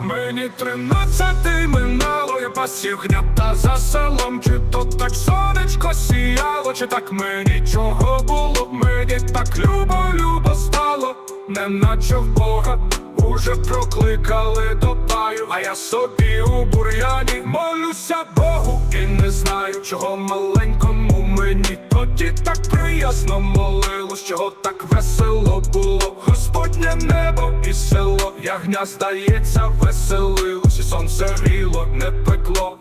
Мені тринадцятий минало, я пасів гнята за селом, чи то так сонечко сіяло, чи так мені чого було, мені так любо, любо стало, неначе в Бога уже прокликали до паю, а я собі у бур'яні молюся Богу і не знаю, чого маленькому мені. Тоді так приязно молилось, чого так весело було, Господнє небо і село, ягня, здається, веселилось, і сонце гріло, не пекло.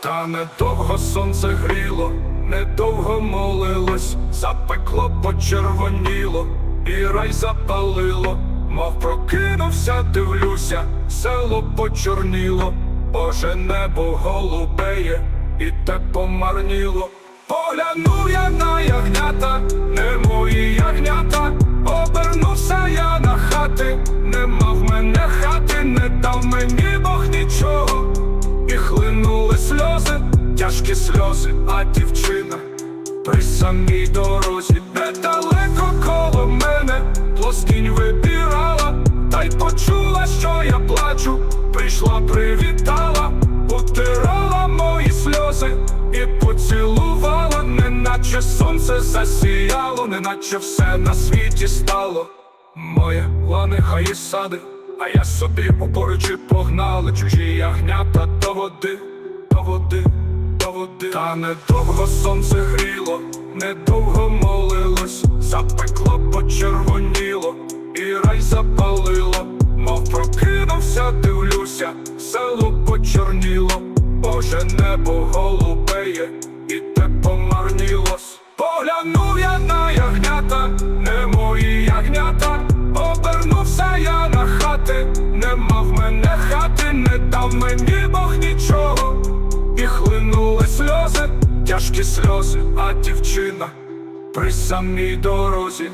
Та недовго сонце гріло, недовго молилось, запекло, почервоніло, і рай запалило, мов прокинувся, дивлюся, село почорніло, Боже небо голубеє, і те помарніло. Поглянув я на ягнята, не мої ягнята, обернувся я на хати, нема в мене хати, не дав мені Бог нічого. І хлинули сльози, тяжкі сльози, а дівчина при самій дорозі недалеко коло мене плоскінь вибирала, та й почула, що я плачу, прийшла, привітала, утирала мої сльози і поцілувала, неначе сонце засіяло, неначе все на світі стало. Моє лани хай і сади, а я собі опоручі погнали чужі ягнята до води, до води, до води. Та недовго сонце гріло, недовго молилось, запекло, почервоніло, і рай запалило, мов прокинувся, дивлюся, село почорніло, Боже небо голубеє, і те помарніло. Поглянув я на ягнята, не мої ягнята, обернувся я на хати, нема в мене хати, не дав мені Бог нічого, тяжкі сльози, а дівчина при самій дорозі